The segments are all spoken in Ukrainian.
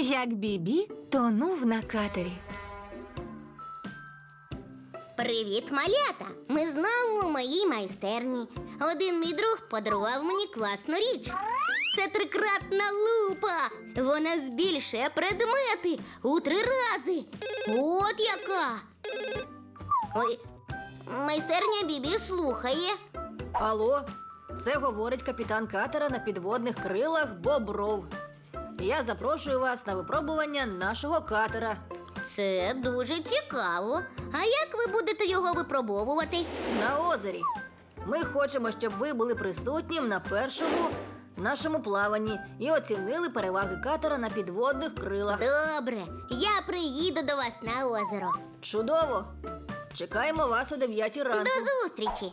Як Бібі тонув на катері. Привіт, малята! Ми знову у моїй майстерні. Один мій друг подарував мені класну річ. Це трикратна лупа. Вона збільшує предмети у три рази. От яка. Ой, майстерня Бібі слухає. Алло, це говорить капітан катера на підводних крилах Бобров. Я запрошую вас на випробування нашого катера. Це дуже цікаво. А як ви будете його випробовувати? На озері. Ми хочемо, щоб ви були присутні на першому нашому плаванні і оцінили переваги катера на підводних крилах. Добре, я приїду до вас на озеро. Чудово! Чекаємо вас о 9 ранку. До зустрічі!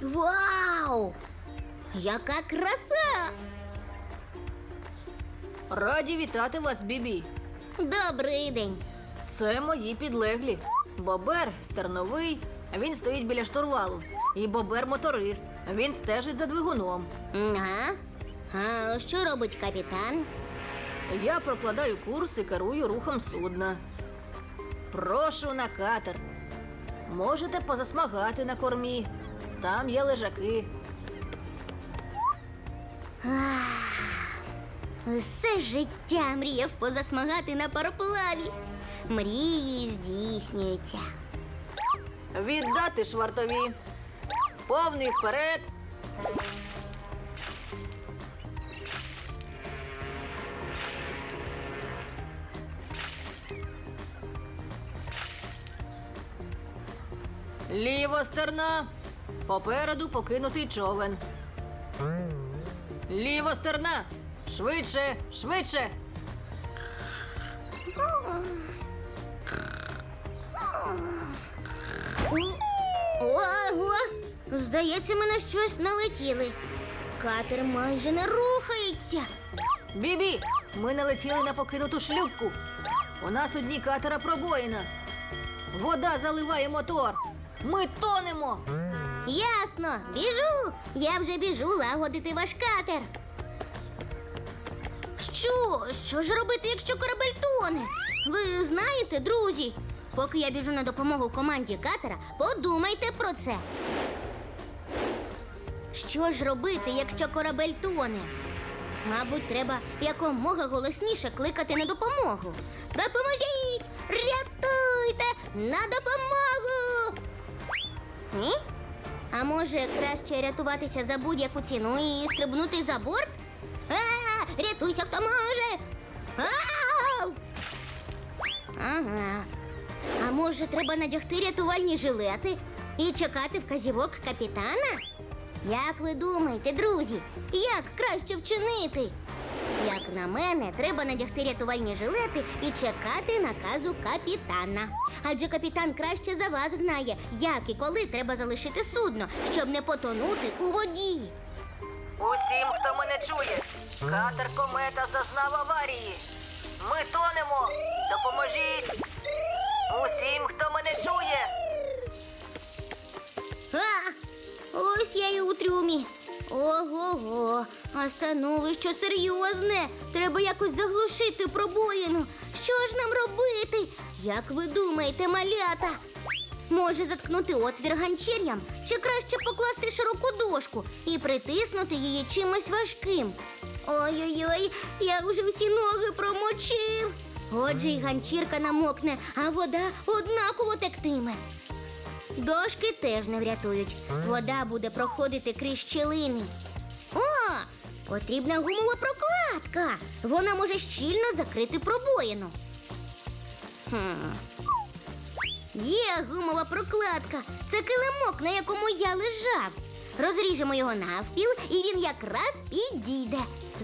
Вау! Яка краса! Раді вітати вас, Бібі. Добрий день! Це мої підлеглі. Бобер стерновий, а він стоїть біля штурвалу. І бобер моторист, він стежить за двигуном. Ага. А що робить капітан? Я прокладаю курс і керую рухом судна. Прошу на катер. Можете позасмагати на кормі. Там є лежаки. Все життя мріяв позасмагати на пароплаві. Мрії здійснюються. Віддати швартові. Повний вперед. Ліво стерна. Попереду покинутий човен. Ліво стерна. Швидше, швидше. Ого! Здається, ми на щось налетіли. Катер майже не рухається. Бібі, ми налетіли на покинуту шлюпку. У нас у дні катера пробоїна. Вода заливає мотор. Ми тонемо. Ясно, біжу. Я вже біжу лагодити ваш катер. Що? Що ж робити, якщо корабель тоне? Ви знаєте, друзі, поки я біжу на допомогу команді катера, подумайте про це. Що ж робити, якщо корабель тоне? Мабуть, треба якомога голосніше кликати на допомогу. Допоможіть! Рятуйте! На допомогу! Ні? А може краще рятуватися за будь-яку ціну і стрибнути за борт? А, рятуйся, хто може! Ага. А може треба надягти рятувальні жилети і чекати вказівок капітана? Як ви думаєте, друзі, як краще вчинити? Як на мене, треба надягти рятувальні жилети і чекати наказу капітана. Адже капітан краще за вас знає, як і коли треба залишити судно, щоб не потонути у воді. Усім, хто мене чує, катер комета зазнав аварії. Ми тонемо. Допоможіть. Усім, хто мене чує. А, ось я і у трюмі. Ого-го, а становище серйозне. Треба якось заглушити пробоїну. Що ж нам робити? Як ви думаєте, малята? Може заткнути отвір ганчір'ям чи краще покласти широку дошку і притиснути її чимось важким. Ой-ой-ой, я вже всі ноги промочив. Отже, і ганчірка намокне, а вода однаково тектиме. Дошки теж не врятують. Вода буде проходити крізь щілини. О, потрібна гумова прокладка. Вона може щільно закрити пробоїну. Хм. Є гумова прокладка. Це килимок, на якому я лежав. Розріжемо його навпіл, і він якраз підійде.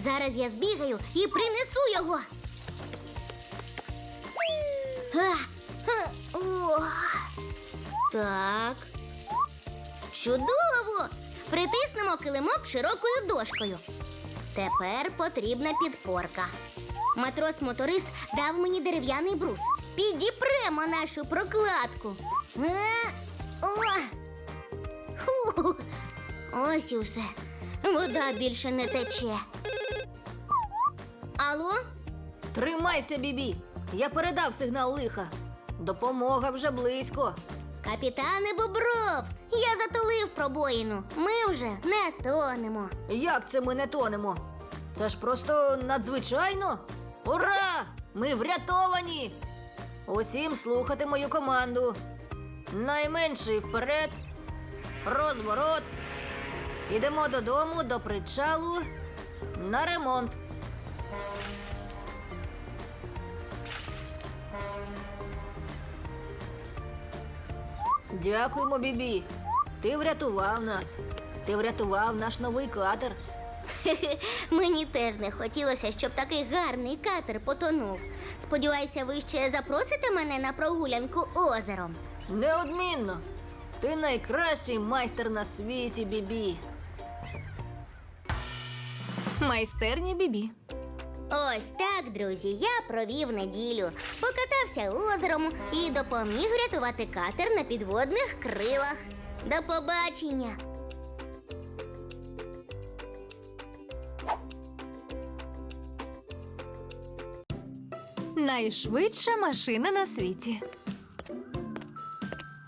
Зараз я збігаю і принесу його. А, а, о. Так. Чудово! Притиснемо килимок широкою дошкою. Тепер потрібна підпорка. Матрос-моторист дав мені дерев'яний брус. Підіпремо нашу прокладку. Е, О! Ху! Ось і все. Вода більше не тече. Алло? Тримайся, бібі. Я передав сигнал лиха. Допомога вже близько. Капітане Бобров, я затулив пробоїну. Ми вже не тонемо. Як це ми не тонемо? Це ж просто надзвичайно. Ура! Ми врятовані! Усім слухати мою команду. Найменший вперед. Розворот. Ідемо додому до причалу на ремонт. Дякуємо, Бібі. Ти врятував нас. Ти врятував наш новий катер. Мені теж не хотілося, щоб такий гарний катер потонув. Сподіваюся, ви ще запросите мене на прогулянку озером. Неодмінно. Ти найкращий майстер на світі, Бібі. Майстерня Бібі. Ось так, друзі, я провів неділю, покатався озером і допоміг рятувати катер на підводних крилах. До побачення! Найшвидша машина на світі.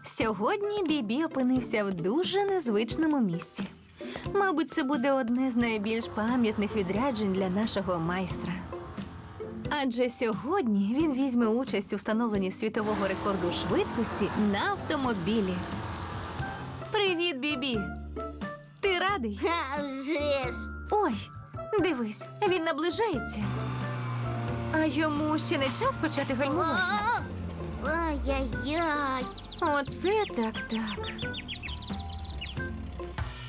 Сьогодні Бібі опинився в дуже незвичному місці. Мабуть, це буде одне з найбільш пам'ятних відряджень для нашого майстра. Адже сьогодні він візьме участь у встановленні світового рекорду швидкості на автомобілі. Привіт, Бібі! Ти радий? А вже ж! Ой, дивись, він наближається. А йому ще не час почати гальмувати. Ай-яй-яй! Оце так так.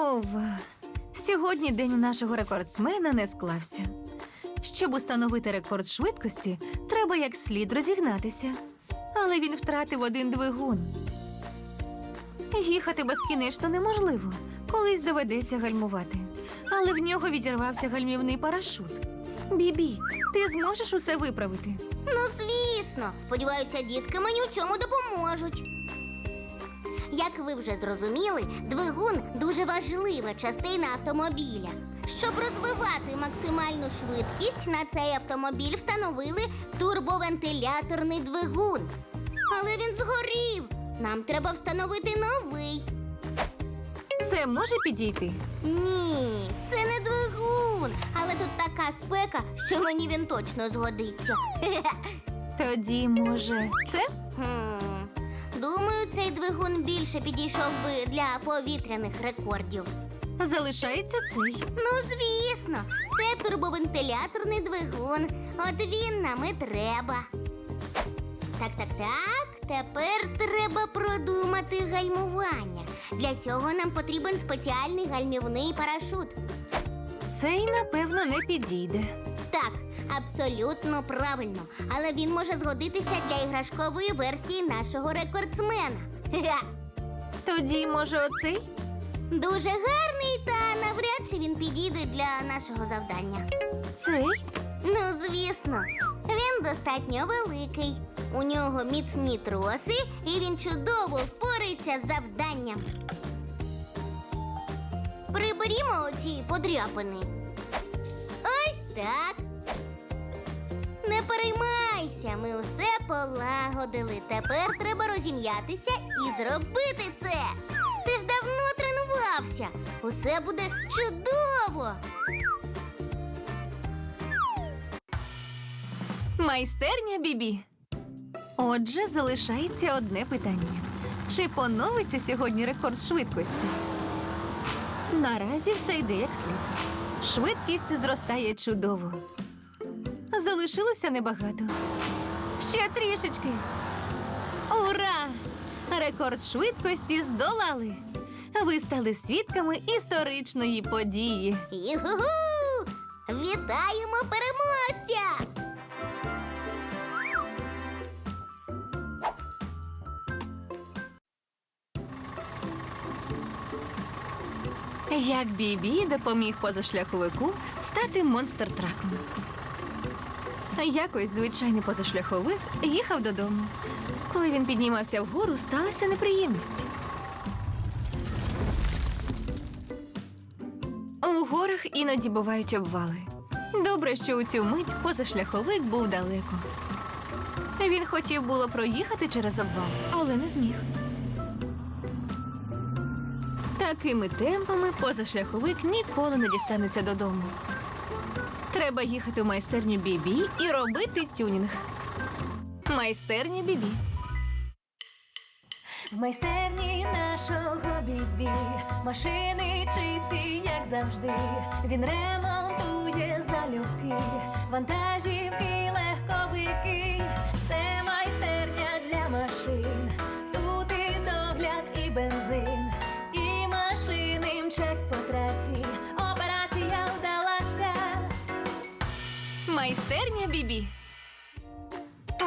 Ова. Сьогодні день нашого рекордсмена не склався. Щоб установити рекорд швидкості, треба як слід розігнатися. Але він втратив один двигун. Їхати безкінечно неможливо. Колись доведеться гальмувати. Але в нього відірвався гальмівний парашут. Бібі, ти зможеш усе виправити? Ну, звісно. Сподіваюся, дітки мені у цьому допоможуть. Як ви вже зрозуміли, двигун дуже важлива частина автомобіля. Щоб розвивати максимальну швидкість, на цей автомобіль встановили турбовентиляторний двигун. Але він згорів. Нам треба встановити новий. Це може підійти? Ні, це не двигун. Але тут така спека, що мені він точно згодиться. Тоді, може, це? Хм. Думаю, цей двигун більше підійшов би для повітряних рекордів. Залишається цей. Ну, звісно, це турбовентиляторний двигун. От він нам і треба. Так, так, так. Тепер треба продумати гальмування. Для цього нам потрібен спеціальний гальмівний парашут. Цей, напевно, не підійде. Так, абсолютно правильно. Але він може згодитися для іграшкової версії нашого рекордсмена. Тоді, може, оцей? Дуже гарний, та навряд чи він підійде для нашого завдання. Цей? Ну, звісно, він достатньо великий. У нього міцні троси, і він чудово впорається з завданням. Приберімо оці подряпини. Ось так. Переймайся, ми усе полагодили. Тепер треба розім'ятися і зробити це. Ти ж давно тренувався. усе буде чудово. Майстерня Бібі. Отже, залишається одне питання: чи поновиться сьогодні рекорд швидкості? Наразі все йде як слід. Швидкість зростає чудово. Залишилося небагато. Ще трішечки. Ура! Рекорд швидкості здолали. Ви стали свідками історичної події. Югу! Вітаємо переможця! Як Бібі допоміг позашляховику стати монстр-траком. Якось звичайний позашляховик їхав додому. Коли він піднімався вгору, сталася неприємність. У горах іноді бувають обвали. Добре, що у цю мить позашляховик був далеко. Він хотів було проїхати через обвал, але не зміг. Такими темпами позашляховик ніколи не дістанеться додому. Треба їхати в майстерню Бібі і робити тюнінг. Майстерня Бібі. В майстерні нашого бібі машини чисті, як завжди. Він ремонтує залюбки, вантажівки, легковики. Це майстерня для машин. Майстерня Бібі.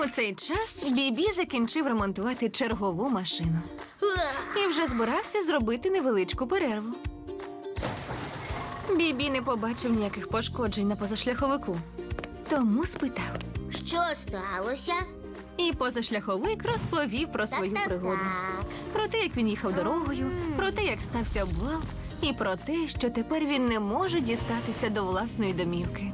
У цей час Бібі закінчив ремонтувати чергову машину і вже збирався зробити невеличку перерву. Бібі не побачив ніяких пошкоджень на позашляховику, тому спитав. Що сталося? І позашляховик розповів про свою пригоду. Про те, як він їхав дорогою, про те, як стався обвал, і про те, що тепер він не може дістатися до власної домівки.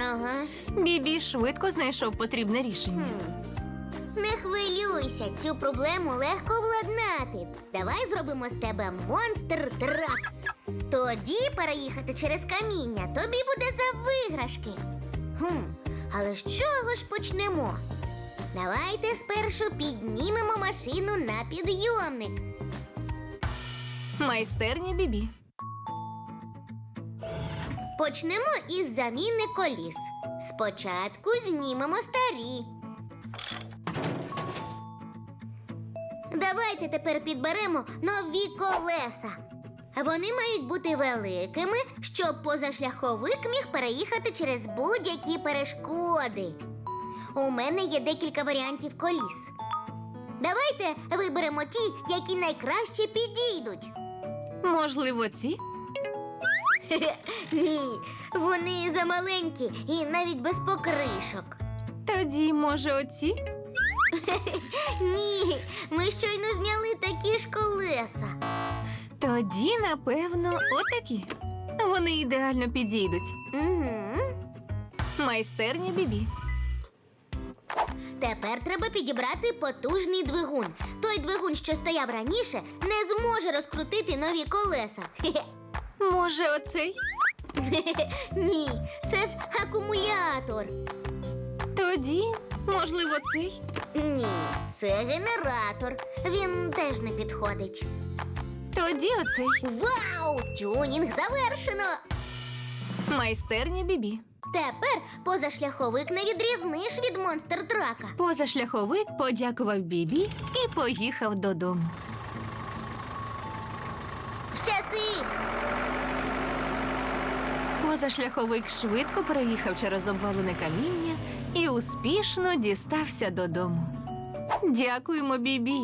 Ага. Бібі швидко знайшов потрібне рішення. Хм. Не хвилюйся, цю проблему легко владнати. Давай зробимо з тебе монстр трак. Тоді переїхати через каміння тобі буде за виграшки. Хм, але з чого ж почнемо? Давайте спершу піднімемо машину на підйомник. Майстерня Бібі. Почнемо із заміни коліс. Спочатку знімемо старі. Давайте тепер підберемо нові колеса. Вони мають бути великими, щоб позашляховик міг переїхати через будь-які перешкоди. У мене є декілька варіантів коліс. Давайте виберемо ті, які найкраще підійдуть. Можливо, ці? Ні, вони замаленькі і навіть без покришок. Тоді, може, оці? Ні, ми щойно зняли такі ж колеса. Тоді, напевно, отакі. Вони ідеально підійдуть. Угу. Майстерня Бібі. Тепер треба підібрати потужний двигун. Той двигун, що стояв раніше, не зможе розкрутити нові колеса. Хе-хе. Може, оцей? Ні, це ж акумулятор. Тоді, можливо, цей? Ні, це генератор. Він теж не підходить. Тоді оцей. Вау! Тюнінг завершено! Майстерня Бібі. Тепер позашляховик не відрізниш від монстр трака. Позашляховик подякував Бібі і поїхав додому. Щасти! Позашляховик швидко переїхав через обвалене каміння і успішно дістався додому. Дякуємо, Бібі.